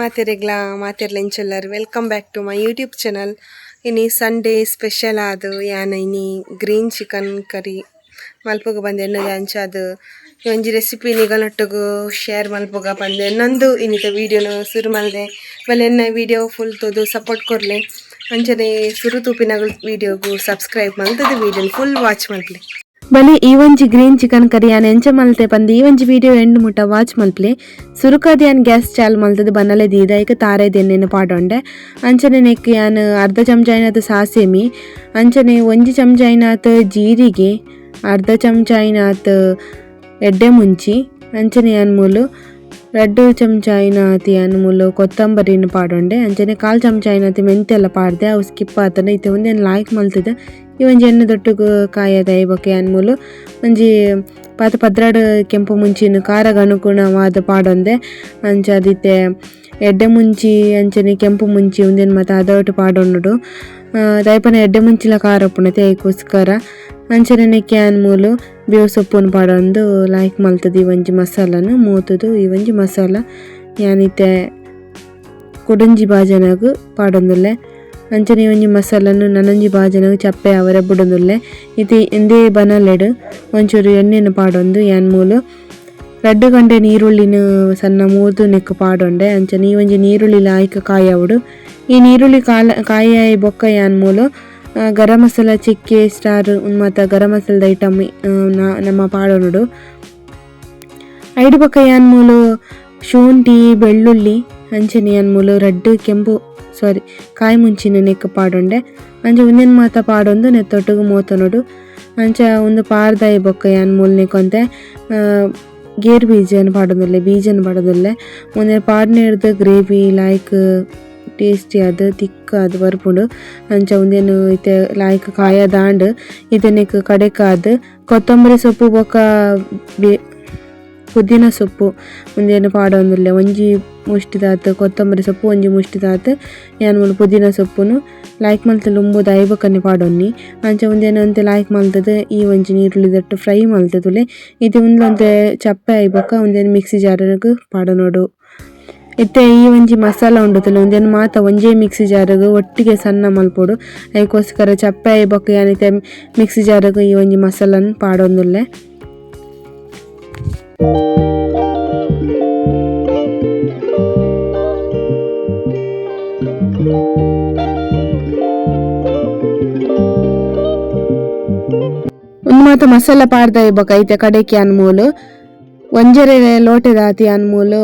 ಮಾತೆರೆಗ್ಲ ಮಾತೆರ್ಲೆಂಚೆಲ್ಲರ್ welcome back to my YouTube channel ಇನಿ Sunday special ಆದು, ಯಾನ ಇನಿ ಗ್ರೀನ್ ಚಿಕನ್ ಕರಿ ಮಲ್ಪುಗ ಬಂದೆ ಎನ್ನದ ಅಂಚಾದು ಈ ಒಂಜಿ ರೆಸಿಪಿ ನಿಗಲೊಟ್ಟುಗು ಶೇರ್ ಮಲ್ಪುಗ ಬಂದೆ. ನಂದು ಇನ್ನಿತ ವೀಡಿಯೋನು ಶುರು ಮಲ್ದೆ. ಬಲೆ ಎನ್ನ ವೀಡಿಯೋ ಫುಲ್ ತೋದು ಸಪೋರ್ಟ್ ಕೊರ್ಲೆ. ಅಂಚನೆ ಸುರು ತೂಪಿನ ವೀಡಿಯೋಗೂ ಸಬ್ಸ್ಕ್ರೈಬ್ ಮಲ್ತದ ವೀಡಿಯೋನ ಫುಲ್ ವಾಚ್ ಮಲ್ಪ್ಲೆ. ಬಲಿ ಈ ಒಂಜಿ ಗ್ರೀನ್ ಚಿಕನ್ ಕರಿ ಯಾನ್ ಎಂಚ ಮಲ್ತೆ ಪಂದ್. ಈ ಒಂಜಿ ವಿಡಿಯೋ ಎಂಡ್ ಮುಟ್ಟ ವಾಚ್ ಮಲ್ಪ್ಲೆ. ಸುರುಕಾದಿಯಾನ್ ಗ್ಯಾಸ್ ಚಾಲ್ ಮಲ್ತದ ಬನ್ನಲೆ ದೀದ. ಈಗ ತಾರೆ ದೆನ್ನೆನ ಪಾಡೊಂಡೆ. ಅಂಚನೆ ನೆಕ್ ಯಾನ್ ಅರ್ಧ ಚಮಚ ಸಾಸೇಮಿ. ಅಂಚನೆ ಒಂಜಿ ಚಮಚ ಜೀರಿಗೆ, ಅರ್ಧ ಚಮಚ ಎಡ್ಡೆ ಮುಂಚಿ, ಅಂಚನೆ ಯಾನ್ ಮೂಲು ರಡ್ಡ್ ಚಮಚ ಯಾನ್ ಮೂಲು ಕೊತ್ತಂಬರಿನ ಪಾಡೊಂಡೆ. ಅಂಚನೆ ಕಾಲ್ ಚಮಚ ಮೆಂತೆಲ್ಲ ಪಾಡ್ದೆ. ಅವು ಸ್ಕಿಪ್ ಆತನ. ಇತ್ತೆ ಒಂದೇನು ಲಾಯ್ಕ್ ಮಲ್ತದ. ಈ ಒಂಜಿ ಎಣ್ಣೆ ಕಾಯದ ಐಬೊಕ್ಕೆ ಯಾನ್ ಮೂಲು ಒಂಜಿ ಪಾತ ಪದ್ರಾಡ್ ಕೆಂಪು ಮುಂಚಿನ ಕಾರಗ ಅನುಗುಣವಾದ ಪಾಡೊಂದೆ. ಅಂಚ ಅದಿತ್ತೆ ಎಡ್ಡೆ ಮುಂಚಿ, ಅಂಚನೆ ಕೆಂಪು ಮುಂಚಿ ಉಂದೆನ್ ಮಾತ ಅದೊಟ್ಟು ಪಾಡೊಂಡು ದಯಪನ ಎಡ್ಡೆ ಮುಂಚಿಲ ಕಾರ ಪುಣತೆ ಐಕೋಸ್ಕರ ಅಂಚನೆ ನೆಕ್ಕೆ ಯಾನ್ ಮೂಲು ಬೇವು ಸೊಪ್ಪುನ ಪಾಡೊಂದು ಲೈಕ್ ಮಲ್ತದ ಈ ಒಂಜಿ ಮಸಾಲನು, ಮೂತುದು ಈ ಒಂಜಿ ಮಸಾಲ. ಯಾನಿತ್ತೆ ಕೊಡಂಜಿ ಬಾಜನಾಗು ಪಾಡೊಂದುಲ್ಲೆ. ಅಂಚನೆ ಒಂಜಿ ಮಸಾಲನು ನನೊಂಜಿ ಬಾಜನಗ್ ಚಪ್ಪೆ ಅವರೆ ಬುಡೊಂದುಲ್ಲೆ ಇತಿ ಎಂದೇ ಬನಲೆಡ್ ಒಂಚೂರು ಎಣ್ಣೆನು ಪಾಡೊಂದು, ಯಾನ್ ಮೂಲು. ರಡ್ಡ್ ಗಂಟೆ ನೀರುಳ್ಳಿನ ಸಣ್ಣ ಮೂದು ನೆಕ್ಕು ಪಾಡೊಂಡೆ ಅಂಚನೆ ಈ ಒಂಜಿ ನೀರುಳ್ಳಿಲ ಆಯ್ಕ ಕಾಯವುಡು ಈ ನೀರುಳ್ಳಿ ಕಾಲ ಕಾಯ ಬೊಕ್ಕ ಯಾನ್ ಮೂಲು. ಗರಂ ಮಸಾಲ, ಚಿಕ್ಕೆ, ಸ್ಟಾರ್, ಮತ್ತು ಗರಂ ಮಸಾಲದ ಐಟಮ್ ನಮ್ಮ ಪಾಡೊಂಡು ಐಡು ಪಕ್ಕ ಯಾನ್ ಮೂಲು, ಶುಂಠಿ, ಬೆಳ್ಳುಳ್ಳಿ. ಅಂಚನೆ ಯಾನ್ ಮೂಲು ರಡ್ಡ್, ಕೆಂಪು ಸಾರಿ ಕಾಯಿ ಮುಂಚಿನ ನೆಕ್ ಪಾಡೊಂಡೆ. ಅಂಚ ಉಂದೆನ್ ಮಾತ ಪಾಡೊಂದು ನೆತ್ತೊಟ್ಟುಗು ಮೋತನೊಡು ಅಂಚ ಒಂದು ಪಾರ್ದಾಯಿ ಬೊಕ್ಕ ಯಾನ್ ಮೂಲು ಕೊಂತೆ ಗೇರ್ ಬೀಜನ ಪಾಡೊಂದುಲ್ಲೆ ಬೀಜನ ಪಾಡೊಂದುಲ್ಲೆ. ಒಂದೆ ಪಾಡ್ನೆ ಹಿಡ್ದು ಗ್ರೇವಿ, ಲಾಯ್ಕ್ ಟೇಸ್ಟಿ ಆದ್, ತಿಕ್ಕ ಆದ್ ಬರ್ಪುಂಡು. ಅಂಚ ಉಂದೆನ್ ಇತ್ತೆ, ಲಾಯ್ಕ್ ಕಾಯ ದಾಂಡ್ ಇದನ್ನೆಕ್ ಕಡೆಕಾದ್ ಕೊತ್ತಂಬರಿ ಸೊಪ್ಪು ಬೊಕ್ಕ ಪುದೀನ ಸೊಪ್ಪು, ಒಂದೇನು ಪಾಡೊಂದುಲ್ಲೆ. ಒಂಜಿ ಮುಷ್ಟಿದಾತ್, ಕೊತ್ತಂಬರಿ ಸೊಪ್ಪು, ಒಂಜಿ ಮುಷ್ಟಿದಾತ್ ಯಾನ್ ಮೂಲು ಪುದೀನ ಸೊಪ್ಪುನು. ಲಾಯ್ಕ್ ಮಲ್ತಲ್ಲಿ ಉಂಬುದು ಐಬಕ್ಕನೆ ಪಾಡೊನ್ನಿ. ಅಂಚ ಒಂದೇನು ಅಂತೆ ಲಾಯ್ಕ್ ಮಲ್ತದ, ಈ ಒಂಜಿ ನೀರುಳ್ಳಿ ದಟ್ಟು ಫ್ರೈ ಮಲ್ತದುಲೆ. ಇದು ಉಂದ್ಲಂತೆ ಚಪ್ಪೆ ಐಬಕ್ಕ ಒಂದೇನು ಮಿಕ್ಸಿ ಜಾರಗ್ ಪಾಡನೋಡು. ಇತ್ತೆ ಈ ಒಂಜಿ ಮಸಾಲ ಉಂಡುತ್ತಲೆ ಒಂದೇನು ಮಾತ ಒಂಜೇ ಮಿಕ್ಸಿ ಜಾರಗ್, ಒಟ್ಟಿಗೆ ಸಣ್ಣ ಮಲ್ಪೊಡು. ಐಕೋಸ್ಕರ ಚಪ್ಪೆ ಐಬಕ್ಕ ಯಾನಿತೆ ಮಿಕ್ಸಿ ಜಾರಗ್ ಈ ಒಂಜಿ ಮಸಾಲನ್ ಪಾಡೊಂದುಲ್ಲೆ. ಒಂದು ಮಾತ ಮಸಾಲ ಪಾಡ್ದ ಇಬ್ಬಕ ಐತೆ ಕಡೆಕಿ ಅನ್ಮೂಲು. ಒಂಜರೆ ಲೋಟೆ ದಾತಿ ಅನ್ಮೂಲು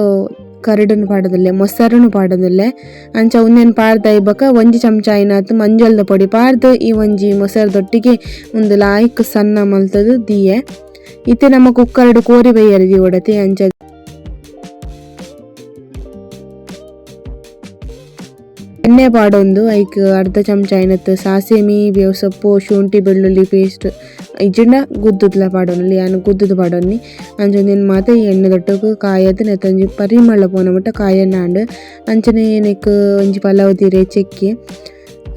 ಕರಡುನು ಪಾಡದಲ್ಲೆ ಮೊಸರನ್ನು ಪಾಡದಲ್ಲೆ. ಅಂಚ ಉಂದೆನ್ ಪಾಡ್ದ ಇಬ್ಬಕ ಒಂಜಿ ಚಮಚ ಐನಾತ್, ಮಂಜಲ್ದ ಪೊಡಿ ಪಾಡ್ದು, ಈ ಒಂಜಿ ಮೊಸರದೊಟ್ಟಿಗೆ ಒಂದು ಲಾಯ್ಕ್ ಸಣ್ಣ ಮಲ್ತದು, ದಿಯೆ. ಇತ್ತೆ ನಮ್ಮ ಕುಕ್ಕರ್ಡ್ ಕೋರಿ ದಿ ಒಡತಿ ಅಂಚ ಎಣ್ಣೆ ಪಾಡೊಂದು ಐಕ್ ಅರ್ಧ ಚಮಚ ಐನತ್ತು ಸಾಸೇಮಿ ಬೇವು ಸೊಪ್ಪು ಶುಂಠಿ, ಬೆಳ್ಳುಳ್ಳಿ ಪೇಸ್ಟ್ ಇಜ್ಜಿಂಡ ಗುದ್ದುದ್ಲ ಪಾಡೊನ್ಲಿ ಯಾನು ಗುದ್ದುದು ಪಾಡೊನ್ನಿ ಅಂಚೊಂದಿನ ಮಾತ ಈ ಎಣ್ಣೆ ದೊಟ್ಟಕ್ಕೆ ಕಾಯದ್ ನೆತ್ತಂಜಿ ಪರಿಮಳ ಪೋನ ಮಟ್ಟ ಕಾಯನ್ನ ಆಂಡ್ ಅಂಚನೆ ಏನಕ್ಕೆ ಒಂಜಿ ಪಲಾವ್ ತೀರೆ ಚೆಕ್ಕಿ,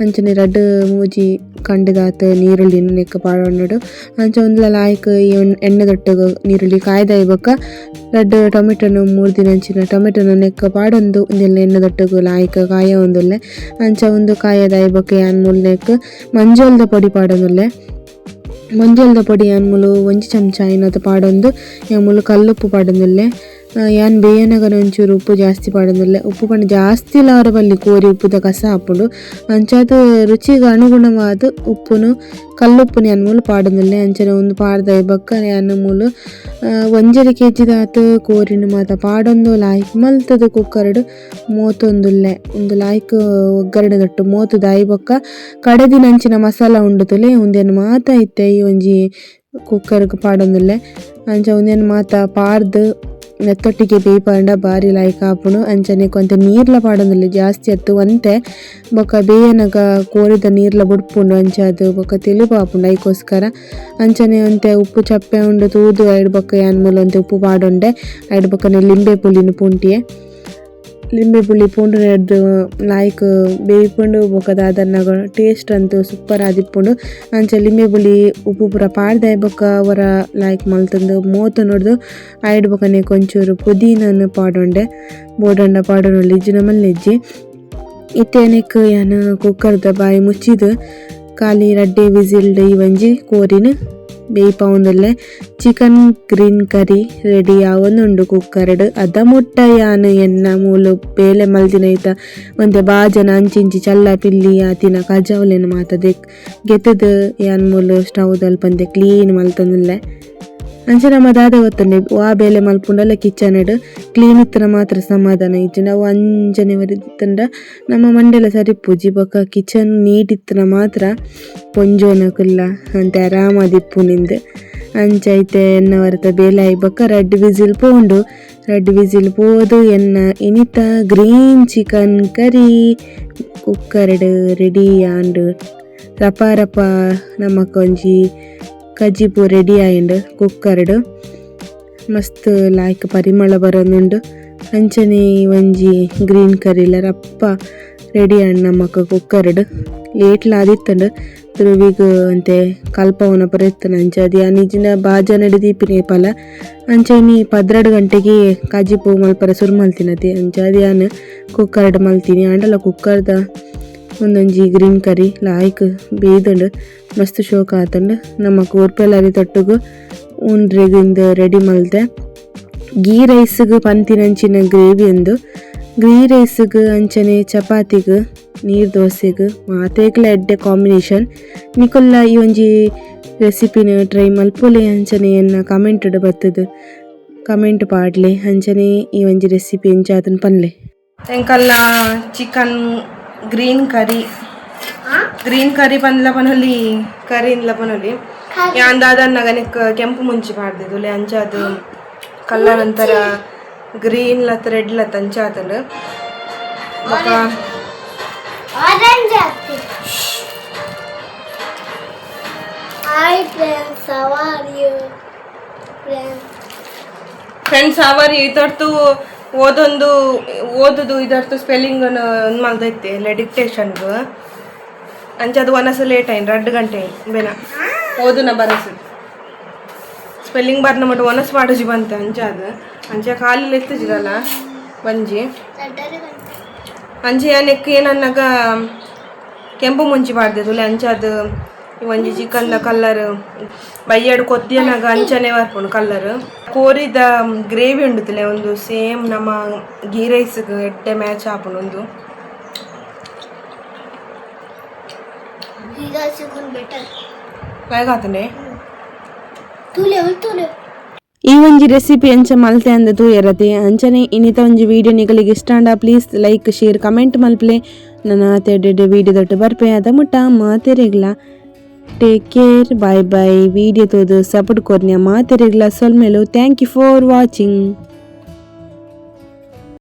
ಅಂಚನೆ ರಡ್ಡ್ ಮೂಜಿ ಕಂಡದಾತ್ ನೀರುಳ್ಳಿ ನೆಕ್ಕ ಪಾಡೊಂಡುಡು ಅಂಚ ಒಂದ್ಲ ಲಾಯ್ಕ್ ಎಣ್ಣೆ ದೊಟ್ಟಗು ನೀರುಳ್ಳಿ ಕಾಯ್ದ ಬೊಕ್ಕ ರಡ್ಡ್ ಟೊಮೆಟೊನು ಮೂರ್ ದಿನಂಚಿನ ಟೊಮೆಟೊನ ನೆಕ್ಕ ಪಾಡೊಂದು ಒಂದೆಲ್ಲ ಎಣ್ಣೆ ದೊಟ್ಟಗು ಲಾಯ್ಕ್ ಕಾಯ ಒಂದುಲ್ಲೆ ಅಂಚ ಒಂದು ಕಾಯದ ಐಬೊಕ್ಕ ಯಾನ್ ಮೂಲ್ ನೆಕ್ ಮಂಜೋಲ್ದ ಪೊಡಿ ಪಾಡೊಂದುಲ್ಲೆ ಮಂಜಲ್ದ ಪೊಡಿ ಅನ್ಮೂಲು ಒಂಜಿ ಚಮಚ ಐನದ ಪಾಡೊಂದು ಮುಲು ಕಲ್ಲುಪ್ಪು ಪಾಡೊಂದುಲ್ಲೆ ಯಾನ್ ಬೇಯನಗನ ಒಂಚೂರು ಉಪ್ಪು ಜಾಸ್ತಿ ಪಾಡೊಂದುಲ್ಲೆ ಉಪ್ಪು ಪಂಡ ಜಾಸ್ತಿ ಲಾರ ಬಲ್ಲಿ ಕೋರಿ ಉಪ್ಪುದ ಕಸ ಹಾಪುಂಡು ಅಂಚಾದ ರುಚಿಗೆ ಅನುಗುಣವಾದ ಉಪ್ಪುನು, ಕಲ್ಲುಪ್ಪುನ ಯಾನ್ ಮೂಲ ಪಾಡೋದಿಲ್ಲ. ಅಂಚನ ಒಂದು ಪಾಡ್ದ ಬಕ್ಕ ಯಾನ್ ಮೂಲ ಒಂಜರಿ ಕೆ ಜಿದಾತ್ ಕೋರಿನ ಮಾತ ಪಾಡೊಂದು ಲಾಯ್ಕ್ ಮಲ್ತದ ಕುಕ್ಕರ್ಡ್ ಮೋತೊಂದುಲ್ಲೆ. ಒಂದು ಲಾಯ್ಕ್ ಒಗ್ಗರಣೆ ದೊಟ್ಟು ಮೋತದ ಐ ಬೊಕ್ಕ ಕಡದಿನ ಅಂಚಿನ ಮಸಾಲ ಉಂಡುತ್ತಲೆ ಒಂದೇನು ಮಾತ ಇತ್ತೆ ಈ ಒಂಜಿ ಕುಕ್ಕರ್ಗ್ ಪಾಡೊಂದುಲ್ಲೆ. ಅಂಚ ಒಂದೇನು ಮಾತ ಪಾರ್ದ್ ನೆತ್ತೊಟ್ಟಿಗೆ ಬೇಯ್ಪಂಡ ಬಾರಿ ಲಾಯ್ಕ್ ಆಪುಂಡು ಅಂಚನೆ ಕೊಂತೆ ನೀರ್ಲ ಪಾಡೊಂದುಲ್ಲೆ ಜಾಸ್ತಿ ಅತ್ತು ಒಂತೆ ಬೊಕ ಬೇಯನಗ ಕೋರಿದ ನೀರ್ಲ ಬುಡ್ಪುಂಡು ಅಂಚ ಅದು ಬೊಕ ಆಪುಂಡು ಐಕೋಸ್ಕರ ಅಂಚನೆ ಒಂತೆ ಉಪ್ಪು ಚಪ್ಪೆ ಉಂಡು ತೂದು ಐಡ್ ಬೊಕ್ಕ ಯಾನ್ ಮೂಲ ಒಂತೆ ಉಪ್ಪು ಪಾಡೊಂಡೆ ಐಡ್ ಬೊಕ್ಕನೆ ಲಿಂಬೆ ಪುಲ್ಲಿನ ಪುಂಟಿಯೆ. ಲಿಂಬೆ ಪುಳಿ ಪೂಂಡು ನೆಡ್ದು ಲಾಯ್ಕ್ ಬೇಯಿಪುಂಡು ಬೊಕ ದಾದನಗ ಟೇಸ್ಟ್ ಅಂತೂ ಸೂಪರ್ ಆದಿಪ್ಪುಂಡು ಅಂಚ ಲಿಂಬೆ ಪುಳಿ ಉಪ್ಪು ಪುರ ಪಾಡ್ದೆ ಬೊಕ ಅವರ ಲಾಯ್ಕ್ ಮಲ್ತಂದು ಮೋತು ನೋಡ್ದು ಆಯ್ಡ್ ಬೊಕನೆ ಕೊಂಚೂರು ಪುದೀನನ್ನು ಪಾಡೊಂಡೆ. ಬೋಡಂಡ ಪಾಡೊಂಡು ನಮ್ಮಲ್ಲಿ ಮಲ್ಲೆಜ್ಜಿ ಇತ್ತೇನೆಕ್ ಯಾನ್ ಕುಕ್ಕರ್ದ ಬಾಯಿ ಮುಚ್ಚಿದ್, ಖಾಲಿ ರಡ್ಡೆ, ವಿಸಿಲ್ಡ್, ಈ ಒಂಜಿ ಕೋರಿನ. ಬೇಯ್ಪವುಂದುಲ್ಲೆ ಚಿಕನ್ ಗ್ರೀನ್ ಕರಿ ರೆಡಿ ಆವೊಂದುಂಡು ಕುಕ್ಕರ್ಡ್ ಅದ ಮುಟ್ಟ ಎನ್ನ ಮೂಲು ಬೇಲೆ ಮಲ್ತಿನ ಐತ. ಒಂದೆ ಬಾಜನ ಅಂಚಿಂಚಿ ಚಲ್ಲ ಪಿಲ್ಲಿ ಆತಿನ ಕಜಾವಲೆನ ಮಾತದೆ ಗೆತ್ತದ, ಯಾನ್ ಮೂಲು ಸ್ಟವ್ದಲ್ಲಿ ಬಂದೆ ಕ್ಲೀನ್ ಮಲ್ತಂದುಲ್ಲೆ ಅಂಚೆ ನಮ್ಮ ದಾದ ಗೊತ್ತಂಡೆ ವಾ ಬೇಲೆ ಮಲ್ಪುಂಡಲ್ಲ ಕಿಚನ್ ಕ್ಲೀನ್ ಇತ್ತನ ಮಾತ್ರ ಸಮಾಧಾನ ಇಜ್ಜಿ. ನಾವು ಅಂಜನೆ ವರಿದಿತ್ತಂಡ ನಮ್ಮ ಮಂಡೆಲ ಸರಿಪುಜಿ ಬೊಕ ಕಿಚನ್ ನೀಟ್ ಇತ್ತನ ಮಾತ್ರ ಪೊಂಜೋನಕುಲ್ಲ ಅಂತೆ ಆರಾಮದಿಪ್ಪು ನಿಂದು. ಅಂಚೈತೆ ಎನ್ನ ವರತ ಬೇಲೆ ಆಯ್ ಬೊಕ ರಡ್ ವಿಸಿಲ್ ಪೋಂಡು. ರೆಡ್ ವಿಸಿಲ್ ಪೋದು, ಎನ್ನ ಇನಿತ ಗ್ರೀನ್ ಚಿಕನ್ ಕರಿ, ಕುಕ್ಕರ್ಡ್ ರೆಡಿ ಆಂಡ್. ರಪ ರಪ ನಮಕೊಂಜಿ ಕಜ್ಜಿಪು ರೆಡಿ ಆಯಿಂಡು ಕುಕ್ಕರ್ಡ್ ಮಸ್ತ್ ಲಾಯ್ಕ್ ಪರಿಮಳ ಬರೋದುಂಡ್ ಅಂಚನೆ, ಒಂಜಿ ಗ್ರೀನ್ ಕರಿಲ ರಪ್ಪ ರೆಡಿ ಆಂಡ್ ನಮಕ್ ಕುಕ್ಕರ್ಡ್ ಲೇಟ್ಲ ಆದಿತ್ತಂಡ್, ತುರುವಿಗ್ ಅಂತೆ ಕಲ್ಪವನ ಪರೆತ್ತನ ಅಂಚ. ಅದು ನಿಜಿನ ಬಾಜ ನಡಿದೀಪಿನ ಪಲ ಅಂಚನಿ ಪದ್ರಡ್ ಗಂಟೆಗೆ ಕಜ್ಜಿಪು ಮಲ್ಪರ ಸುರು ಮಲ್ತಿನತಿ ಅಂಚ. ಅದು ಯಾನ್ ಕುಕ್ಕರ್ಡ್ ಮಲ್ತೀನಿ. ಆಂಡಲ ಕುಕ್ಕರ್ದ ಒಂದೊಂಜಿ ಗ್ರೀನ್ ಕರಿ, ಲಾಯ್ಕ್, ಬೀದಂಡ್, ಮಸ್ತ್ ಶೋಕ ಆತಂಡ್ ನಮ್ಮ ಕೂರ್ಪೆಲ್ಲರಿ ತೊಟ್ಟುಗು ಉಂಡ್ರೆಗಿಂದ ರೆಡಿ ಮಲ್ತೆ. ಗೀ ರೈಸ್ಗ್ ಪಂತಿನಂಚಿನ ಗ್ರೇವಿ ಒಂದು ಗೀ ರೈಸ್ಗ್ ಅಂಚನೆ ಚಪಾತಿಗ್, ನೀರ್ ದೋಸೆಗ್ ಮಾತೆಗ್ಲ ಎಡ್ಡೆ ಕಾಂಬಿನೇಷನ್. ನಿಕೊಲ್ಲ ಈ ಒಂಜಿ ರೆಸಿಪಿನ ಟ್ರೈ ಮಲ್ಪೊಲೆ ಅಂಚನೆ ಎನ್ನ ಕಮೆಂಟ್ ಬತ್ತುದು. ಕಮೆಂಟ್ ಪಾಡ್ಲೆ ಅಂಚನೆ ಈ ಒಂಜಿ ರೆಸಿಪಿ ಎಂಚಾತನ್ ಪನ್ಲೆ. ಎಂಕಲ್ಲ chicken green curry green curry ಪಂದ್ಲ ಪನೊಲಿ ಕರಿ. ಪನೊಲಿ ಯಾಂದಾದ ನೆಕ್ ಕೆಂಪು ಮುಂಚಿ ಪಾಡ್ದಿದ್ದು ಅಂಚಾದ್ ಕಲರ್ ಅಂತರ ಗ್ರೀನ್ ಲತ್ ರೆಡ್ ಲತ್ ಅಂಚಾತಲ್ ಬೊಕ ಆರೆಂಜ್ ಆಗ್ತದೆ hi friends how are you friends friends ಅವರಿ ಇದರ್ತು ಓದೊಂದು, ಓದುದು ಇದರ್ತು ಸ್ಪೆಲ್ಲಿಂಗ್ ಮಲ್ದೈತಿ ಇಲ್ಲ ಡಿಕ್ಟೇಷನ್ಗ್ ಅಂಚದು ಒನಸ ಲೇಟ್ ಆಯ್ತು ಎರಡು ಗಂಟೆ ಬೇನ. ಓದುನ ಬರಸ. ಸ್ಪೆಲ್ಲಿಂಗ್ ಬರ್ನ ಮಟ್ಟ ಒನಸ್ ಪಾಡಜಿ ಬಂತ ಅಂಚಾದ ಅಂಚೆ ಖಾಲಿ ಎತ್ತಿದ್ರಲ್ಲ ಬಂಜಿ. ಅಂಚೆ ಏನಕ್ಕೆ ಏನನ್ನಾಗ ಕೆಂಪು ಮುಂಚಿ ಮಾಡ್ದಿದ್ದು ಅಂಚೆ ಅಂಚಾದ ಒಂಜಿ ಚಿಕನ್ದ ಕಲ್ಲರ್. ಬಯ್ಯಡ್ ಕೊತ್ತಿಯನಾಗ ಅಂಚನೆ ಬರ್ಪುಂಡು ಕಲ್ಲರ್. ಕೋರಿದ ಗ್ರೇವಿ ಉಂಡುತ್ತಲೆ ಒಂದು ಸೇಮ್ ನಮ್ಮ ಗೀ ರೈಸ್ ಎಟ್ಟೆ ಮ್ಯಾಚ್ ಆಪುಂಡು ಒಂದು. ಈ ಒಂಜಿ ರೆಸಿಪಿ ಅಂಚ ಮಲ್ತೆ ಅಂದ ತೂಯರತೆ. ಅಂಚನೆ ಇನ್ನಿತ ಒಂಜಿ ವಿಡಿಯೋ ನಿಗಳಿಗೆ ಇಷ್ಟ ಅಂಡ ಪ್ಲೀಸ್ ಲೈಕ್ ಶೇರ್ ಕಮೆಂಟ್ ಮಲ್ಪಲೆ. ನನ್ನ ತೆಡ್ಡೆ ವಿಡಿಯೋ ದೊಡ್ಡ ಬರ್ಪೆ ಅದ ಮುಟ್ಟ ಮಾತೆರೆಗ್ಲ. Take care bye bye video ತೋದು support ಕೊರ್ನಿಯ ಮಾತೆರೆಗ್ಲ ಸೊಲ್ಮೆಲು ಥ್ಯಾಂಕ್ ಯು ಫಾರ್ ವಾಚಿಂಗ್